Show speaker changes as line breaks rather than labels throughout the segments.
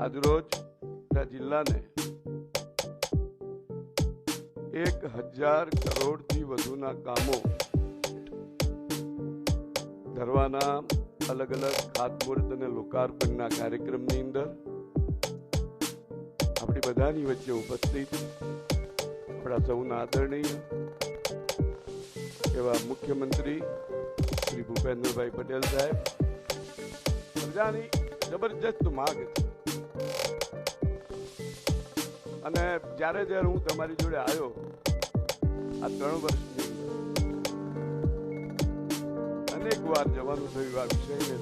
આજરોજ જિલ્લાને એક હજાર કરોડથી વધુના કામો ધરવાના અલગ અલગ ખાતમુહૂર્ત અને લોકાર્પણના કાર્યક્રમની અંદર આપણી બધાની વચ્ચે ઉપસ્થિત આપણા સૌના આદરણીય એવા મુખ્યમંત્રી શ્રી ભૂપેન્દ્રભાઈ પટેલ સાહેબ. પ્રજાની જબરજસ્ત માગ છે. અને જ્યારે જ્યારે હું તમારી જોડે આવ્યો, આ ત્રણ અંદર અનેક વાર જવાનું થયું, આ વિષયને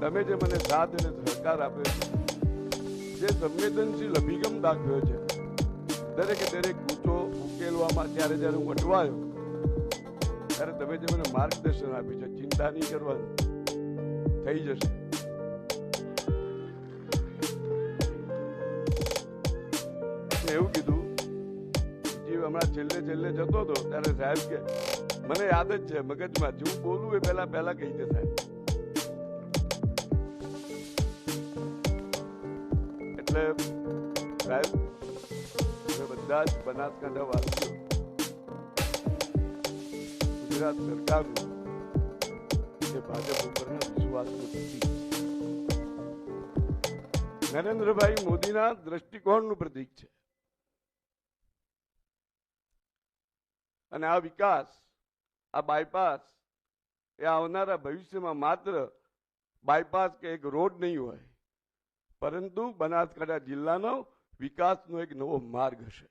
તમે જે મને સાથ અને સહકાર આપ્યો છે, જે સંવેદનશીલ અભિગમ દાખવ્યો છે, દરેકે દરેક ગૂંચો ઉકેલવામાં જ્યારે જ્યારે હું અટવાયો, ત્યારે તમે જે મને માર્ગદર્શન આપ્યું છે, ચિંતા નહીં કરવાની, થઈ જશે. એવું કીધું. જીવ હમણાં છેલ્લે છેલ્લે જતો હતો, ત્યારે સાહેબ કે, મને યાદ જ છે, મગજમાં હું બોલું એ પહેલા પહેલા કહી દે સાહેબ. એટલે સાહેબ, અમે બધા જ બનાસકાંઠા વાસીઓ ગુજરાત સરકારનું જે ભાજપ ઉપરના વિશ્વાસનું પ્રતીક નરેન્દ્રભાઈ મોદીના દ્રષ્ટિકોણનું પ્રતીક છે. અને આ વિકાસ, આ બાયપાસ એ આવનારા ભવિષ્યમાં માત્ર બાયપાસ કે એક રોડ નહીં હોય, પરંતુ બનાસકાંઠા જિલ્લાનો વિકાસનો એક નવો માર્ગ હશે.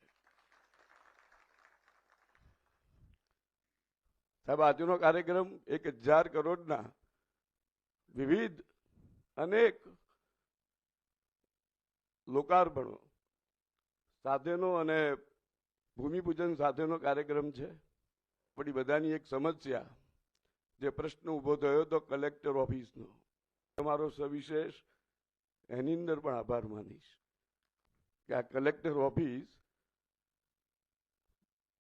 સાહેબ, આજનો કાર્યક્રમ એક હજાર કરોડના વિવિધ અનેક લોકાર્પણો સાથેનો અને ભૂમિપૂજન સાથેનો કાર્યક્રમ છે. આપણી બધાની એક સમસ્યા, જે પ્રશ્ન ઊભો થયો હતો કલેક્ટર ઓફિસનો. તમારો સવિશેષ એની અંદર પણ આભાર માનીશ. કે આ કલેક્ટર ઓફિસ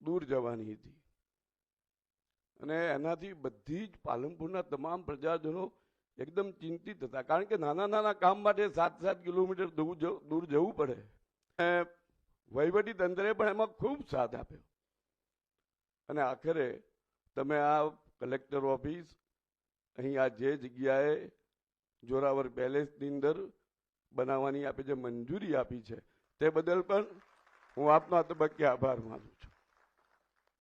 દૂર જવાની હતી. અને એનાથી બધી જ પાલનપુરના તમામ પ્રજાજનો એકદમ ચિંતિત હતા. કારણ કે નાના નાના કામ માટે સાત સાત કિલોમીટર દૂર જવું- પડે. વહીવટી તંત્રે પણ એમાં ખૂબ સાથ આપ્યો. અને આખરે તમે આ કલેક્ટર ઓફિસ, અહીં આ જે જગ્યાએ જોરાવર પેલેસની અંદર બનાવવાની આપે જે મંજૂરી આપી છે, તે બદલ પણ હું આપનો તબક્કે આભાર માનું